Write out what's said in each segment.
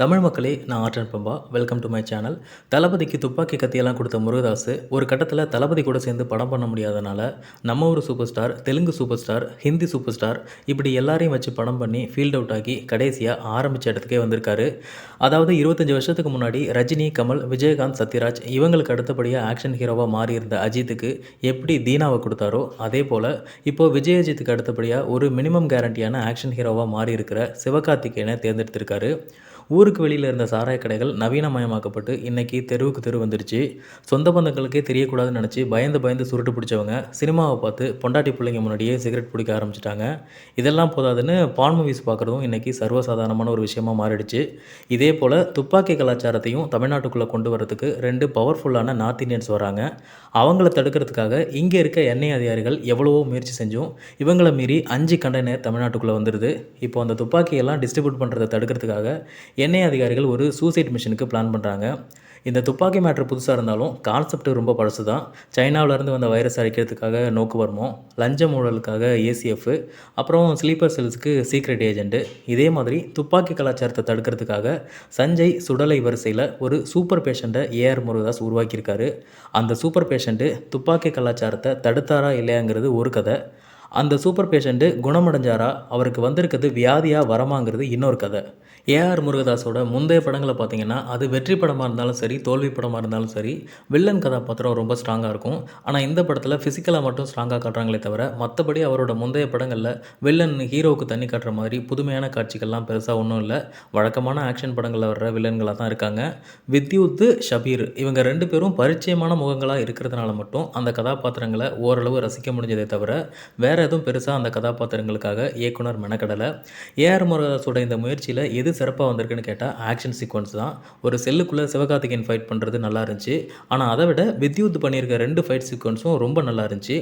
தமிழ் மக்களே நான் ஆற்றன் பம்பா வெல்கம் டு மை சேனல் தளபதிக்கு துப்பாக்கி கத்தியெல்லாம் கொடுத்த முருகதாஸ் ஒரு கட்டத்தில் தளபதி கூட சேர்ந்து படம் பண்ண முடியாதனால நம்ம ஒரு super star Telugu super star Hindi super star இப்படி எல்லாரையும் வச்சு படம் பண்ணி ஃபீல்ட் அவுட் ஆகி கடைசியாக ஆரம்பித்த இடத்துக்கே வந்திருக்காரு. அதாவது இருபத்தஞ்சி வருஷத்துக்கு முன்னாடி ரஜினி கமல் விஜயகாந்த் சத்யராஜ் இவங்களுக்கு அடுத்தபடியாக ஆக்ஷன் ஹீரோவாக மாறியிருந்த அஜித்துக்கு எப்படி தீனாவை கொடுத்தாரோ அதே போல் இப்போது விஜய் அஜித்துக்கு அடுத்தபடியாக ஒரு மினிமம் கேரண்டியான ஆக்ஷன் ஹீரோவாக மாறி இருக்கிற சிவகார்த்திகேயனை தேர்ந்தெடுத்திருக்காரு. ஊருக்கு வெளியில் இருந்த சாராய கடைகள் நவீனமயமாக்கப்பட்டு இன்றைக்கி தெருவுக்கு தெரு வந்துருச்சு. சொந்த பந்தங்களுக்கே தெரியக்கூடாதுன்னு நினச்சி பயந்து பயந்து சுருட்டு பிடிச்சவங்க சினிமாவை பார்த்து பொண்டாட்டி பிள்ளைங்க முன்னாடியே சிகரெட் பிடிக்க ஆரம்பிச்சிட்டாங்க. இதெல்லாம் போதாதுன்னு பான் மூவிஸ் பார்க்குறதும் இன்றைக்கி சர்வசாதாரணமான ஒரு விஷயமா மாறிடுச்சு. இதே போல் துப்பாக்கி கலாச்சாரத்தையும் தமிழ்நாட்டுக்குள்ளே கொண்டு வரதுக்கு ரெண்டு பவர்ஃபுல்லான நார்த் இந்தியன்ஸ் வராங்க. அவங்கள தடுக்கிறதுக்காக இங்கே இருக்க எண்ணெய் அதிகாரிகள் எவ்வளவோ முயற்சி செஞ்சும் இவங்களை மீறி அஞ்சு கண்டெய்னர் தமிழ்நாட்டுக்குள்ளே வந்துடுது இப்போ அந்த துப்பாக்கியெல்லாம் டிஸ்ட்ரிபியூட் பண்ணுறதை தடுக்கிறதுக்காக எண்ணெய் அதிகாரிகள் ஒரு சூசைட் மிஷனுக்கு பிளான் பண்ணுறாங்க இந்த துப்பாக்கி மேட்ரு புதுசாக இருந்தாலும் கான்செப்ட் ரொம்ப பழசு தான் சைனாவிலேருந்து வந்த வைரஸ் அழிக்கிறதுக்காக நோக்கு வருமோ? லஞ்ச ஊழலுக்காக ஏசிஎஃப் அப்புறம் ஸ்லீப்பர் செல்ஸுக்கு சீக்ரெட் ஏஜென்ட்டு இதே மாதிரி துப்பாக்கி கலாச்சாரத்தை தடுக்கிறதுக்காக சஞ்சய் சுடலை வரிசையில் ஒரு சூப்பர் பேஷண்ட்டை ஏஆர் முருகதாஸ் உருவாக்கியிருக்காரு. அந்த சூப்பர் பேஷண்ட்டு துப்பாக்கி கலாச்சாரத்தை தடுத்தாரா இல்லையாங்கிறது ஒரு கதை. அந்த சூப்பர் பேஷண்ட்டு குணமடைஞ்சாரா? அவருக்கு வந்திருக்கிறது வியாதியாக வரமாங்கிறது இன்னொரு கதை. ஏஆர் முருகதாஸோட முந்தைய படங்களை பார்த்தீங்கன்னா அது வெற்றி படமாக இருந்தாலும் சரி தோல்வி படமாக இருந்தாலும் சரி வில்லன் கதாபாத்திரம் ரொம்ப ஸ்ட்ராங்காக இருக்கும். ஆனால் இந்த படத்தில் ஃபிசிக்கலாக மட்டும் ஸ்ட்ராங்காக காட்டுறாங்களே தவிர மற்றபடி அவரோட முந்தைய படங்களில் வில்லன் ஹீரோவுக்கு தண்ணி காட்டுற மாதிரி புதுமையான காட்சிகள்லாம் பெருசாக ஒன்றும் இல்லை. வழக்கமான ஆக்ஷன் படங்களில் வர்ற வில்லன்களாக தான் இருக்காங்க. வித்யுத் ஷபீர் இவங்க ரெண்டு பேரும் பரிச்சயமான முகங்களாக இருக்கிறதுனால மட்டும் அந்த கதாபாத்திரங்களை ஓரளவு ரசிக்க முடிஞ்சதே தவிர வேறு எதுவும் பெருசாக அந்த கதாபாத்திரங்களுக்காக இயக்குனர் மெனக்கடலை. ஏஆர் முருகதாஸோட இந்த முயற்சியில் எது சிறப்பாக வந்திருக்குன்னு கேட்டால் ஆக்ஷன் சீக்வன்ஸ் தான். ஒரு செல்லுக்குள்ளே சிவகார்த்திகேயன் ஃபைட் பண்ணுறது நல்லா இருந்துச்சு. ஆனால் அதை விட வித்யுத் பண்ணியிருக்க ரெண்டு ஃபைட் சீக்வன்ஸும் ரொம்ப நல்லா இருந்துச்சு.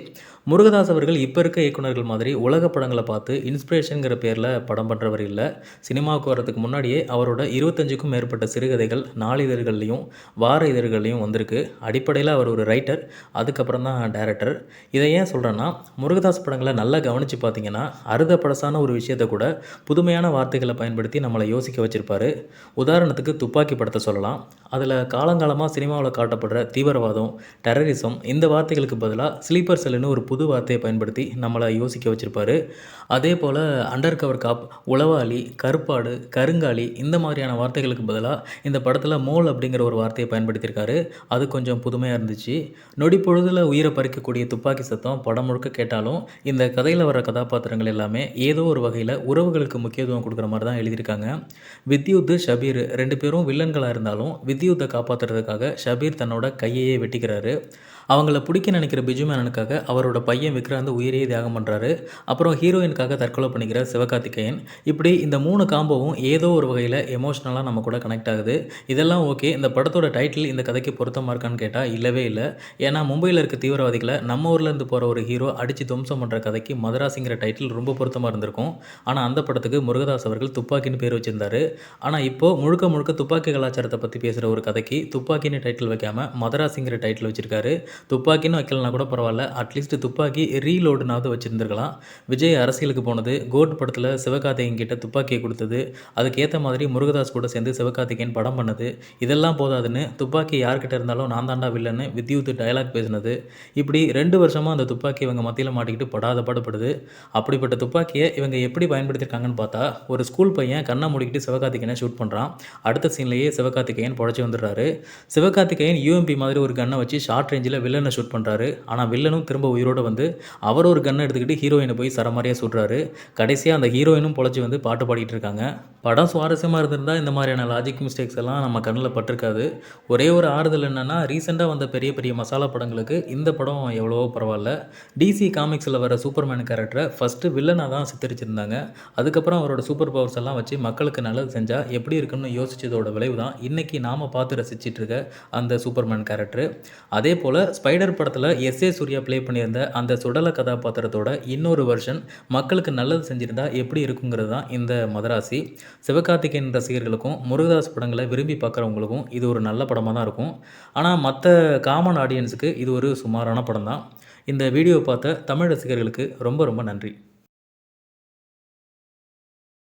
முருகதாஸ் அவர்கள் இப்போ இருக்க இயக்குநர்கள் மாதிரி உலக படங்களை பார்த்து இன்ஸ்பிரேஷனுங்கிற பேரில் படம் பண்ணுறவர் இல்லை. சினிமாவுக்கு வரதுக்கு முன்னாடியே அவரோட இருபத்தஞ்சுக்கும் மேற்பட்ட சிறுகதைகள் நாளிதழ்கள்லையும் வார இதழ்கள்லையும் வந்திருக்கு. அடிப்படையில் அவர் ஒரு ரைட்டர் அதுக்கப்புறம் தான் டேரக்டர் இதை ஏன் சொல்கிறேன்னா முருகதாஸ் படங்களை நல்லா கவனித்து பார்த்தீங்கன்னா அறுத பழசான ஒரு விஷயத்தை கூட புதுமையான வார்த்தைகளை பயன்படுத்தி நம்மளை யோசிக்க வச்சுருப்பாரு. உதாரணத்துக்கு துப்பாக்கி படத்தை சொல்லலாம். அதில் காலங்காலமாக சினிமாவில் காட்டப்படுற தீவிரவாதம் டெரரிசம் இந்த வார்த்தைகளுக்கு பதிலாக ஸ்லீப்பர் செல்லுன்னு ஒரு புது வார்த்தையை பயன்படுத்தி நம்மளை யோசிக்க வச்சுருப்பாரு. அதே போல் அண்டர் கவர் காப் உளவாளி கருப்பாடு கருங்காலி இந்த மாதிரியான வார்த்தைகளுக்கு பதிலாக இந்த படத்தில் மோல் அப்படிங்கிற ஒரு வார்த்தையை பயன்படுத்தியிருக்காரு. அது கொஞ்சம் புதுமையாக இருந்துச்சு. நொடி பொழுதில் உயிரை பறிக்கக்கூடிய துப்பாக்கி சத்தம் படம் முழுக்க கேட்டாலும் இந்த இந்த கதையில் வர கதாபாத்திரங்கள் எல்லாமே ஏதோ ஒரு வகையில் உறவுகளுக்கு முக்கியத்துவம் கொடுக்குற மாதிரி தான் எழுதியிருக்காங்க. வித்யுத் ஷபீர் ரெண்டு பேரும் வில்லன்களாக இருந்தாலும் வித்யுத்தை காப்பாற்றுறதுக்காக ஷபீர் தன்னோட கையையே வெட்டிக்கிறாரு. அவங்கள பிடிக்க நினைக்கிற பிஜு மேனனுக்காக அவரோட பையன் விக்ராந்த் உயிரையே தியாகம் பண்ணுறாரு அப்புறம் ஹீரோயினுக்காக தற்கொலை பண்ணிக்கிற சிவகார்த்திகேயன். இப்படி இந்த மூணு காம்போவும் ஏதோ ஒரு வகையில் எமோஷ்னலாக நம்ம கூட கனெக்ட் ஆகுது. இதெல்லாம் ஓகே இந்த படத்தோட டைட்டில் இந்த கதைக்கு பொருத்தமாக இருக்கான்னு கேட்டால் இல்லவே இல்லை. ஏன்னா மும்பையில் இருக்க தீவிரவாதிகளை நம்ம ஊர்லேருந்து போகிற ஒரு ஹீரோ அடித்து துவம்சம் பண்ணுற கதைக்கு மதராசிங்கிற டைட்டில் ரொம்ப பொருத்தமாக இருந்திருக்கும். ஆனால் அந்த படத்துக்கு முருகதாஸ் அவர்கள் துப்பாக்கின்னு பேர் வச்சிருந்தார். ஆனால் இப்போது முழுக்க முழுக்க துப்பாக்கி கலாச்சாரத்தை பற்றி பேசுகிற ஒரு கதைக்கு துப்பாக்கின்னு டைட்டில் வைக்காமல் மதராசிங்கிற டைட்டில் வச்சிருக்காரு. துப்பாக்கின்னு வைக்கலனா கூட பரவாயில்ல. அட்லீஸ்ட் துப்பாக்கி ரீலோடுனாவது வச்சுருந்துருக்கலாம். விஜய் அரசியலுக்கு போனது கோட் படத்தில் சிவகார்த்திகேயன் கிட்ட துப்பாக்கியை கொடுத்தது அதுக்கேற்ற மாதிரி முருகதாஸ் கூட சேர்ந்து சிவகார்த்திகேயன் படம் பண்ணது. இதெல்லாம் போதாதுன்னு துப்பாக்கி யார்கிட்ட இருந்தாலும் நான் தாண்டா வில்லன்னு வித்யுத் டயலாக் பேசினது. இப்படி ரெண்டு வருஷமாக அந்த துப்பாக்கி இவங்க மத்தியில் மாட்டிக்கிட்டு படாத பாடுபடுது. அப்படிப்பட்ட துப்பாக்கியை இவங்க எப்படி பயன்படுத்தியிருக்காங்கன்னு பார்த்தா ஒரு ஸ்கூல் பையன் கண்ணை மூடிக்கிட்டு சிவகார்த்திகேயனை ஷூட் பண்ணுறான் அடுத்த சீன்லேயே சிவகார்த்திகேயன் புடச்சி வந்துடுறாரு. சிவகார்த்திகேயன் யூஎம்பி மாதிரி ஒரு கன்னை வச்சு ஷார்ட் ரேஞ்சில் வில்லனை ஷூட் பண்ணுறாரு ஆனால் வில்லனும் திரும்ப உயிரோடு வந்து அவர் ஒரு கன்னை எடுத்துக்கிட்டு ஹீரோயினை போய் சரமாரியாக சுடுறாரு. கடைசியாக அந்த ஹீரோயினும் பொழைச்சி வந்து பாட்டு பாடிட்டு இருக்காங்க. படம் சுவாரஸ்யமாக இருந்திருந்தால் இந்த மாதிரியான லாஜிக் மிஸ்டேக்ஸ் எல்லாம் நம்ம கண்ணில் பட்டிருக்காது. ஒரே ஒரு ஆறுதல் என்னென்னா ரீசெண்டாக வந்த பெரிய பெரிய மசாலா படங்களுக்கு இந்த படம் எவ்வளவோ பரவாயில்ல. டிசி காமிக்ஸில் வர சூப்பர்மேன் கேரக்டரை ஃபஸ்ட்டு வில்லனாக தான் சித்தரிச்சிருந்தாங்க. அதுக்கப்புறம் அவரோட சூப்பர் பவர்ஸ் எல்லாம் வச்சு மக்களுக்கு நல்லது செஞ்சால் எப்படி இருக்குன்னு யோசிச்சதோட விளைவு தான் இன்றைக்கி நாம் பார்த்து ரசிச்சிட்டு இருக்க அந்த சூப்பர்மேன் கேரக்டரு அதே போல் ஸ்பைடர் படத்தில் எஸ் ஏ சூர்யா ப்ளே பண்ணியிருந்த அந்த சுடல கதாபாத்திரத்தோட இன்னொரு வருஷன் மக்களுக்கு நல்லது செஞ்சுருந்தா எப்படி இருக்குங்கிறது தான் இந்த மதராசி. சிவகார்த்திகேயன் ரசிகர்களுக்கும் முருகதாஸ் படங்களை விரும்பி பார்க்குறவங்களுக்கும் இது ஒரு நல்ல படமாக தான் இருக்கும். ஆனால் மற்ற காமன் ஆடியன்ஸுக்கு இது ஒரு சுமாரான படம் தான் இந்த வீடியோ பார்த்த தமிழ் ரசிகர்களுக்கு ரொம்ப ரொம்ப நன்றி.